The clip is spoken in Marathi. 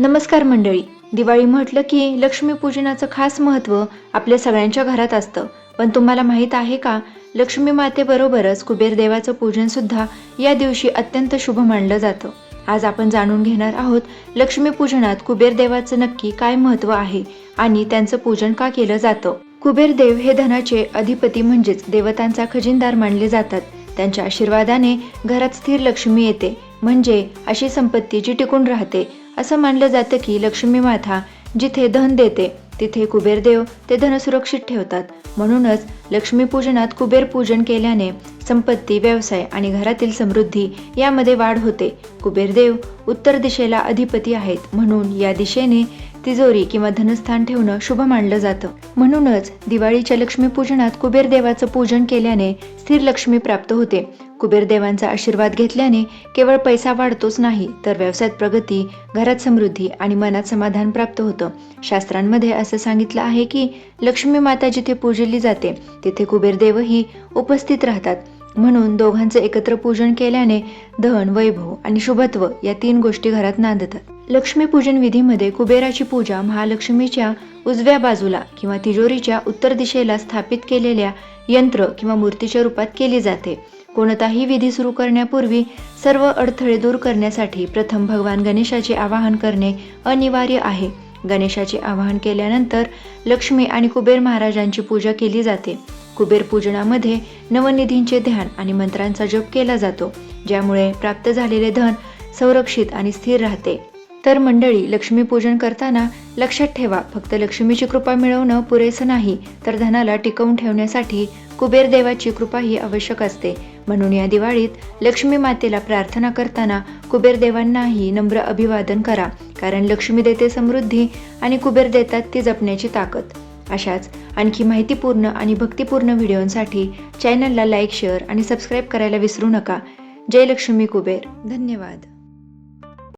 नमस्कार मंडळी. दिवाळी म्हटलं की लक्ष्मीपूजनाचं खास महत्त्व आपल्या सगळ्यांच्या घरात असतं. पण तुम्हाला माहीत आहे का लक्ष्मी मातेबरोबरच कुबेर देवाचं पूजनसुद्धा या दिवशी अत्यंत शुभ मानलं जातं. आज आपण जाणून घेणार आहोत लक्ष्मीपूजनात कुबेर देवाचं नक्की काय महत्त्व आहे आणि त्यांचं पूजन का केलं जातं. कुबेर देव हे धनाचे अधिपती म्हणजेच देवतांचा खजिनदार मानले जातात. त्यांच्या आशीर्वादाने घरात स्थिर लक्ष्मी येते. म्हणजे अशी संपत्ती जी टिकून राहते. असं मानलं जातं की लक्ष्मी माता जिथे धन देते तिथे कुबेरदेव ते धन सुरक्षित ठेवतात. म्हणूनच लक्ष्मीपूजनात कुबेर पूजन केल्याने संपत्ती व्यवसाय आणि घरातील समृद्धी यामध्ये वाढ होते. कुबेरदेव उत्तर दिशेला अधिपती आहेत म्हणून या दिशेने तिजोरी किंवा धनस्थान ठेवणं शुभ मानलं जातं. म्हणूनच दिवाळीच्या लक्ष्मीपूजनात कुबेरदेवाचं पूजन केल्याने स्थिर लक्ष्मी प्राप्त होते. कुबेरदेवांचा आशीर्वाद घेतल्याने केवळ पैसा वाढतोच नाही तर व्यवसायात प्रगती घरात समृद्धी आणि मनात समाधान प्राप्त होतं. शास्त्रांमध्ये असं सांगितलं आहे की लक्ष्मी माता जिथे पूजली जाते तिथे कुबेरदेवही उपस्थित राहतात. म्हणून दोघांचं एकत्र पूजन केल्याने धन वैभव आणि शुभत्व या तीन गोष्टी घरात नांदतात. लक्ष्मीपूजन विधीमध्ये कुबेराची पूजा महालक्ष्मीच्या उजव्या बाजूला किंवा तिजोरीच्या उत्तर दिशेला स्थापित केलेल्या यंत्र किंवा मूर्तीच्या रूपात केली जाते. कोणताही विधी सुरू करण्यापूर्वी सर्व अडथळे दूर करण्यासाठी प्रथम भगवान गणेशाचे आवाहन करणे अनिवार्य आहे. गणेशाचे आवाहन केल्यानंतर लक्ष्मी आणि कुबेर महाराजांची पूजा केली जाते. कुबेर पूजनामध्ये नवनिधींचे ध्यान आणि मंत्रांचा जप केला जातो ज्यामुळे प्राप्त झालेले धन संरक्षित आणि स्थिर राहते. तर मंडळी लक्ष्मीपूजन करताना लक्षात ठेवा फक्त लक्ष्मीची कृपा मिळवणं पुरेसं नाही तर धनाला टिकवून ठेवण्यासाठी कुबेर देवाची कृपाही आवश्यक असते. म्हणून या दिवाळीत लक्ष्मी मातेला प्रार्थना करताना कुबेर देवांनाही नम्र अभिवादन करा कारण लक्ष्मी देते समृद्धी आणि कुबेर देतात ती जपण्याची ताकद. अशाच आणखी माहितीपूर्ण आणि भक्तिपूर्ण व्हिडिओंसाठी चॅनलला लाईक शेअर आणि सबस्क्राईब करायला विसरू नका. जयलक्ष्मी कुबेर. धन्यवाद.